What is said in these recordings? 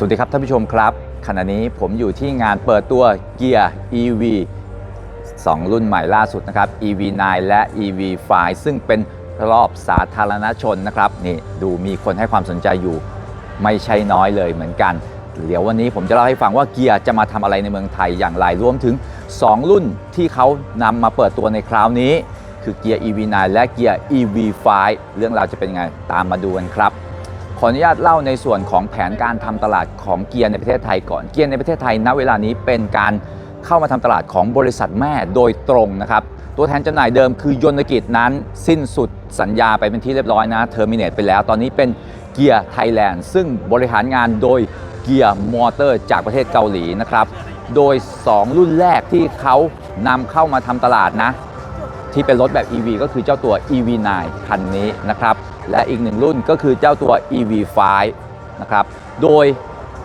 สวัสดีครับท่านผู้ชมครับ ขณะนี้ผมอยู่ที่งานเปิดตัวเกียร์ EV 2 รุ่นใหม่ล่าสุดนะครับ EV9 และ EV5 ซึ่งเป็นรอบสาธารณชนนะครับนี่ดูมีคนให้ความสนใจอยู่ไม่ใช่น้อยเลยเหมือนกัน เดี๋ยววันนี้ผมจะเล่าให้ฟังว่าเกียร์จะมาทำอะไรในเมืองไทยอย่างไรรวมถึง 2 รุ่นที่เขานำมาเปิดตัวในคราวนี้ คือเกียร์ EV9 และเกียร์ EV5 เรื่องราวจะเป็นยังไงตามมาดูกันครับ ขออนุญาตเล่าในส่วนของแผนการทำตลาดของเกียร์ในประเทศไทยก่อน เกียร์ในประเทศไทยณเวลานี้เป็นการเข้ามาทำตลาดของบริษัทแม่โดยตรงนะครับ ตัวแทนจำหน่ายเดิมคือยนตกิจนั้น สิ้นสุดสัญญาไปเป็นที่เรียบร้อยนะเทอร์มินเนตไปแล้ว ตอนนี้เป็นเกียร์ไทยแลนด์ซึ่งบริหารงานโดยเกียร์มอเตอร์จากประเทศเกาหลีนะครับ โดย 2 รุ่นแรกที่เขานำเข้ามาทำตลาดนะ ที่เป็นรถแบบ EV ก็คือเจ้าตัว EV9 คันนี้นะครับ และอีกหนึ่งรุ่นก็คือเจ้าตัว EV5 นะครับ โดย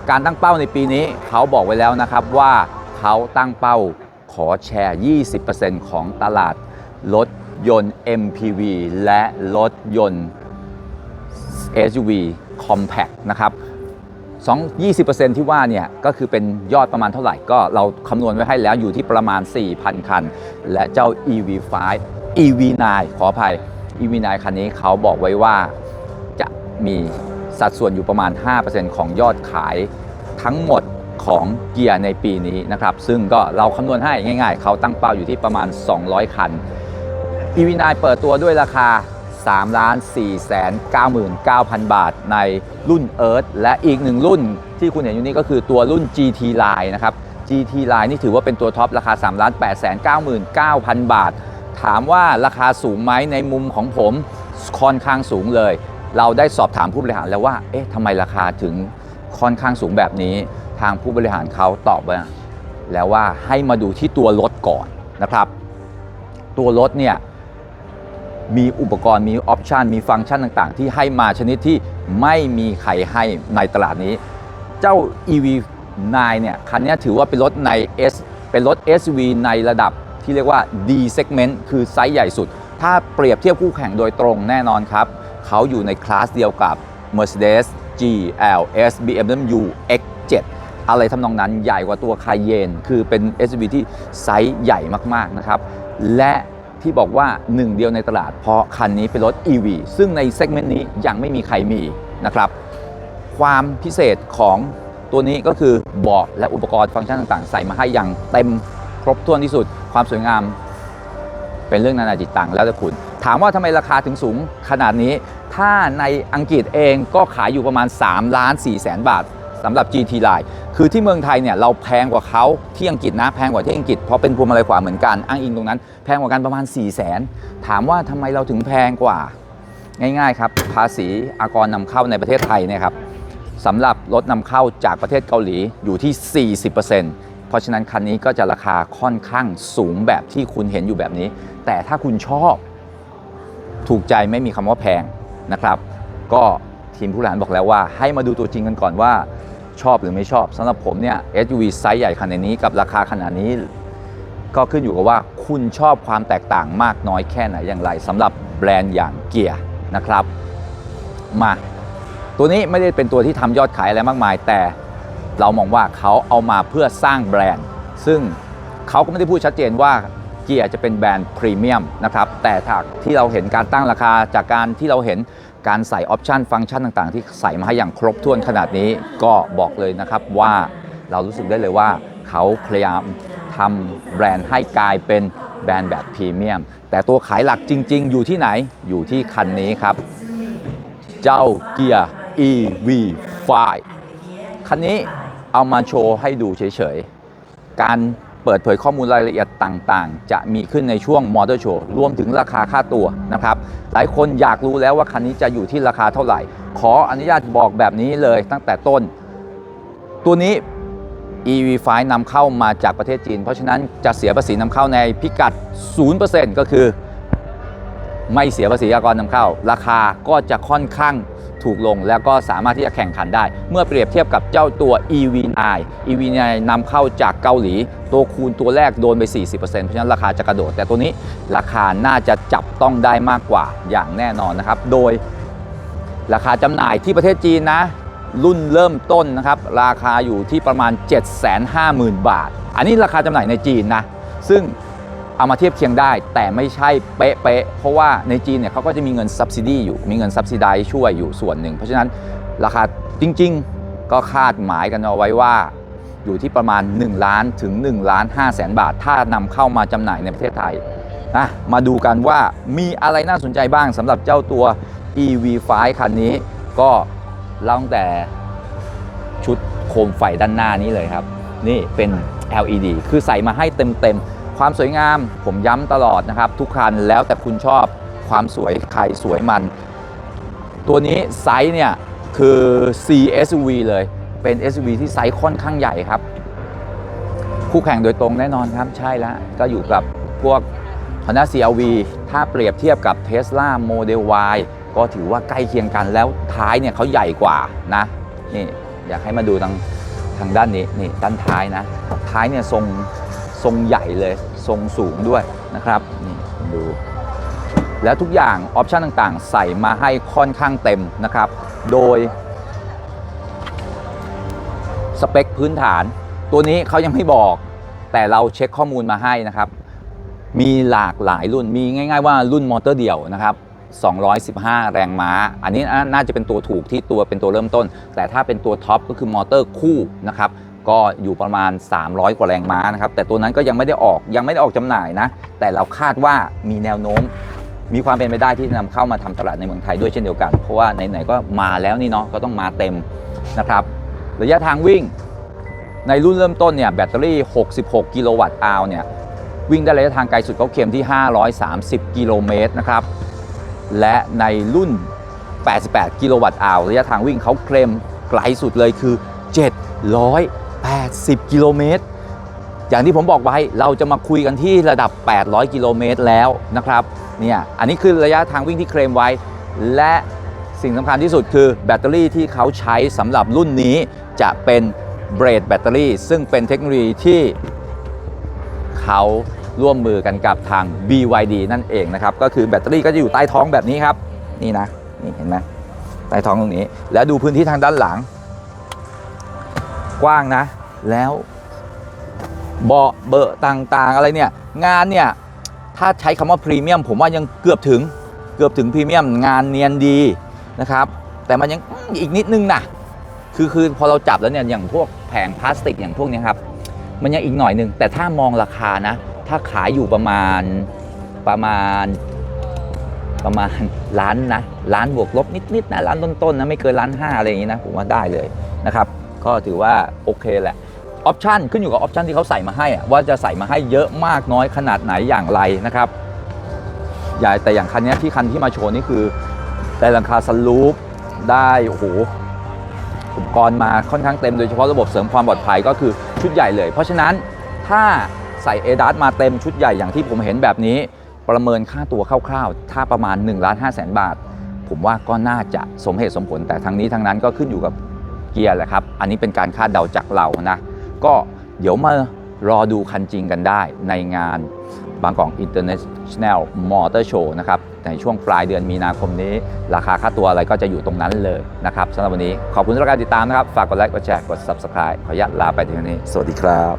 การตั้งเป้าในปีนี้เขาบอกไว้แล้วนะครับว่าเขาตั้งเป้าขอแชร์ 20%ของตลาดรถยนต์ MPV และรถยนต์ SUV Compact นะครับ2 20%ที่ว่าเนี่ยก็คือเป็นยอดประมาณเท่าไหร่ก็เราคำนวณไว้ให้แล้วอยู่ที่ประมาณ 4,000 คัน และเจ้า EV5 EV9 ขออภัย EV9 คันนี้เขาบอกไว้ว่าจะมีสัดส่วนอยู่ประมาณ 5%ของยอดขายทั้งหมดของเกียร์ในปีนี้นะครับ ซึ่งก็เราคำนวณให้ง่ายๆ เขาตั้งเป้าอยู่ที่ประมาณ 200 คัน EV9 เปิดตัวด้วยราคา3 4 9 9 0 0 0 บาทในรุ่น Earth และอีกหนึ่งรุ่นที่คุณเห็นอยู่นี่ก็คือตัวรุ่น GT Line นะครับ GT Line นี่ถือว่าเป็นตัวท็อปราคา 3 8 9 9 0 0 0 บาท ถามว่าราคาสูงไหมในมุมของผมค่อนข้างสูงเลย เราได้สอบถามผู้บริหารแล้วว่าเอ๊ะทำไมราคาถึงค่อนข้างสูงแบบนี้ทางผู้บริหารเขาตอบว่าแล้วว่าให้มาดูที่ตัวรถก่อนนะครับ ตัวรถเนี่ยมีอุปกรณ์มีออปชันมีฟังก์ชันต่างๆ ที่ให้มาชนิดที่ไม่มีใครให้ในตลาดนี้ เจ้า EV9 เนี่ยคันนี้ถือว่าเป็นรถใน S เป็นรถ SUV ในระดับ ที่เรียกว่า D segment คือไซส์ใหญ่สุด ถ้าเปรียบเทียบคู่แข่งโดยตรงแน่นอนครับ เขาอยู่ในคลาสเดียวกับ Mercedes GLS BMW X7 อะไรทำนองนั้นใหญ่กว่าตัวคายเยนคือเป็น SUV ที่ไซส์ใหญ่มาก ๆ นะครับ และที่บอกว่าหนึ่งเดียวในตลาดเพราะคันนี้เป็นรถ EV ซึ่งในเซกเมนต์นี้ยังไม่มีใครมีนะครับ ความพิเศษของตัวนี้ก็คือเบาะและอุปกรณ์ฟังก์ชันต่างๆ ใส่มาให้อย่างเต็มครบถ้วนที่สุด ความสวยงามเป็นเรื่องนานาจิตตังแล้วแต่คุณ ถามว่าทำไมราคาถึงสูงขนาดนี้ ถ้าในอังกฤษเองก็ขายอยู่ประมาณ3ล้าน4แสนบาทสำหรับ GT Line คือที่เมืองไทยเนี่ยเราแพงกว่าเขาที่อังกฤษนะแพงกว่าที่อังกฤษเพราะเป็นพวงมาลัยขวาเหมือนกันอ้างอิงตรงนั้น แพงกว่ากันประมาณ 4 0 0แสนถามว่าทำไมเราถึงแพงกว่าง่ายๆครับภาษีอากรนำเข้าในประเทศไทยเนี่ยครับสำหรับรถนำเข้าจากประเทศเกาหลีอยู่ที่ 40%เพ ราะฉะนั้นคันนี้ก็จะราคาค่อนข้างสูงแบบที่คุณเห็นอยู่แบบนี้ แต่ถ้าคุณชอบถูกใจไม่มีคำว่าแพงนะครับ ก็ทีมผู้บริหารบอกแล้วว่า ให้มาดูตัวจริงกันก่อนว่าชอบหรือไม่ชอบสำหรับผมเนี่ย SUV ไซส์ใหญ่ขนาดนี้กับราคาขนาดนี้ ก็ขึ้นอยู่กับว่าคุณชอบความแตกต่างมากน้อยแค่ไหนอย่างไรสำหรับแบรนด์อย่างเกียร์นะครับ มา ตัวนี้ไม่ได้เป็นตัวที่ทำยอดขายอะไรมากมายแต่ เรามองว่าเขาเอามาเพื่อสร้างแบรนด์ ซึ่งเขาก็ไม่ได้พูดชัดเจนว่าเกียร์จะเป็นแบรนด์พรีเมียมนะครับ แต่ถ้าที่เราเห็นการตั้งราคาจากการที่เราเห็นการใส่ออปชันฟังก์ชันต่างๆ ที่ใส่มาให้อย่างครบถ้วนขนาดนี้ก็บอกเลยนะครับว่าเรารู้สึกได้เลยว่าเขาพยายามทำแบรนด์ให้กลายเป็นแบรนด์แบบพรีเมียม แต่ตัวขายหลักจริง ๆ อยู่ที่ไหนอยู่ที่คันนี้ครับ เจ้าเกียร์ EV5 คันนี้ เอามาโชว์ให้ดูเฉยๆ การเปิดเผยข้อมูลรายละเอียดต่างๆ จะมีขึ้นในช่วงมอเตอร์โชว์รวมถึงราคาค่าตัวนะครับ หลายคนอยากรู้แล้วว่าคันนี้จะอยู่ที่ราคาเท่าไหร่ ขออนุญาตบอกแบบนี้เลยตั้งแต่ต้น ตัวนี้ EV5 นำเข้ามาจากประเทศจีน เพราะฉะนั้นจะเสียภาษีนำเข้าในพิกัด 0%ก็คือ ไม่เสียภาษีอากรนำเข้า ราคาก็จะค่อนข้าง ถูกลง แล้วก็สามารถที่จะแข่งขันได้ เมื่อเปรียบเทียบกับเจ้าตัว EV9 EV9 นำเข้าจากเกาหลี ตัวคูณตัวแรกโดนไป 40%เพราะฉะนั้นราคาจะกระโดด แต่ตัวนี้ราคาน่าจะจับต้องได้มากกว่าอย่างแน่นอนนะครับ โดยราคาจำหน่ายที่ประเทศจีนนะ รุ่นเริ่มต้นนะครับ ราคาอยู่ที่ประมาณ 750,000 บาท อันนี้ราคาจำหน่ายในจีนนะ ซึ่ง เอามาเทียบเคียงได้ แต่ไม่ใช่เป๊ะๆเพราะว่าในจีนเนี่ยเขาก็จะมีเงิน subsidy อยู่ มีเงิน subsidy ช่วยอยู่ส่วนหนึ่ง เพราะฉะนั้นราคาจริง ๆ ก็คาดหมายกันเอาไว้ว่าอยู่ที่ประมาณ 1 ล้านถึง1ล้าน5แสนบาท ถ้านำเข้ามาจำหน่ายในประเทศไทยนะมาดูกันว่ามีอะไรน่าสนใจบ้างสำหรับเจ้าตัว EV5 คันนี้ ก็เล่าตั้งแต่ชุดโคมไฟด้านหน้านี้เลยครับ นี่เป็น LED คือใส่มาให้เต็มๆ ความสวยงามผมย้ำตลอดนะครับ ทุกคันแล้วแต่คุณชอบความสวยใครสวยมัน ตัวนี้ไซส์เนี่ยคือ CSUV เลย เป็น SUV ที่ไซส์ค่อนข้างใหญ่ครับ คู่แข่งโดยตรงแน่นอนครับ ใช่แล้ว ก็อยู่กับพวก Honda CRV ถ้าเปรียบเทียบกับ Tesla Model Y ก็ถือว่าใกล้เคียงกันแล้วท้ายเนี่ยเขาใหญ่กว่านะนี่อยากให้มาดูทางทางด้านนี้นี่ด้านท้ายนะท้ายเนี่ยทรง ทรงใหญ่เลยทรงสูงด้วยนะครับนี่ดูแล้วทุกอย่างออปชันต่างๆ ใส่มาให้ค่อนข้างเต็มนะครับ โดยสเปคพื้นฐาน ตัวนี้เขายังไม่บอก แต่เราเช็คข้อมูลมาให้นะครับ มีหลากหลายรุ่นมีง่าย ๆ ว่ารุ่นมอเตอร์เดี่ยวนะครับ215 แรงม้า อันนี้น่าจะเป็นตัวถูกที่ตัวเป็นตัวเริ่มต้น แต่ถ้าเป็นตัวท็อปก็คือมอเตอร์คู่นะครับ ก็อยู่ประมาณ 300 กว่าแรงม้านะครับ แต่ตัวนั้นก็ยังไม่ได้ออกยังไม่ได้ออกจำหน่ายนะ แต่เราคาดว่ามีแนวโน้ม มีความเป็นไปได้ที่จะนำเข้ามาทำตลาดในเมืองไทยด้วยเช่นเดียวกัน เพราะว่าไหนๆก็มาแล้วนี่เนาะก็ต้องมาเต็มนะครับระยะทางวิ่งในรุ่นเริ่มต้นเนี่ยแบตเตอรี่ 66 กิโลวัตต์อาวเนี่ยวิ่งได้ระยะทางไกลสุดเขาเข็มที่ 530 กิโลเมตรนะครับและในรุ่น 88 กิโลวัตต์อาวระยะทางวิ่งเขาเคลมไกลสุดเลยคือ 80 กิโลเมตร อย่างที่ผมบอกไว้เราจะมาคุยกันที่ระดับ 800 กิโลเมตรแล้วนะครับเนี่ยอันนี้คือระยะทางวิ่งที่เคลมไว้ และสิ่งสำคัญที่สุดคือแบตเตอรี่ที่เขาใช้สำหรับรุ่นนี้จะเป็นเบรดแบตเตอรี่ ซึ่งเป็นเทคโนโลยีที่เขาร่วมมือกันกับทาง BYD นั่นเองนะครับ ก็คือแบตเตอรี่ก็จะอยู่ใต้ท้องแบบนี้ครับ นี่นะ นี่เห็นไหมใต้ท้องตรงนี้ แล้วดูพื้นที่ทางด้านหลัง กว้างนะ แล้วเบาะเบอะต่างๆ อะไรเนี่ย งานเนี่ย ถ้าใช้คำว่าพรีเมียมผมว่ายังเกือบถึงเกือบถึงพรีเมียมงานเนียนดีนะครับ แต่มันยังอีกนิดนึงนะคือคือพอเราจับแล้วเนี่ยอย่างพวกแผงพลาสติกอย่างพวกนี้ครับ มันยังอีกหน่อยหนึงแต่ถ้ามองราคานะ ถ้าขายอยู่ประมาณประมาณประมาณล้านนะล้านบวกลบนิดๆนะล้านต้นๆนะไม่เกินล้านห้าอะไรอย่างนี้นะผมว่าได้เลยนะครับ ก็ถือว่าโอเคแหละ ออปชันขึ้นอยู่กับออปชันที่เขาใส่มาให้ว่าจะใส่มาให้เยอะมากน้อยขนาดไหนอย่างไรนะครับอย่าแต่อย่างคันนี้ที่คันที่มาโชว์นี่คือได้หลังคาสลูปได้โอ้โหอุปกรณ์มาค่อนข้างเต็มโดยเฉพาะระบบเสริมความปลอดภัยก็คือชุดใหญ่เลย เพราะฉะนั้นถ้าใส่เอดัสมาเต็มชุดใหญ่อย่างที่ผมเห็นแบบนี้ ประเมินค่าตัวคร่าวๆ ถ้าประมาณ1ล้าน5แสนบาท ผมว่าก็น่าจะสมเหตุสมผลแต่ทั้งนี้ทั้งนั้นก็ขึ้นอยู่กับเกียร์แหละครับ อันนี้เป็นการคาดเดาจากเรานะ ก็เดี๋ยวมารอดูคันจริงกันได้ในงานบางกอก International Motor Show นะครับ ในช่วงปลายเดือนมีนาคมนี้ ราคาค่าตัวอะไรก็จะอยู่ตรงนั้นเลยนะครับสำหรับวันนี้ขอบคุณสำหรับการติดตามนะครับ ฝากกดไลค์กดแชร์กด Subscribe ขออนุญาตลาไปที่นี้ สวัสดีครับ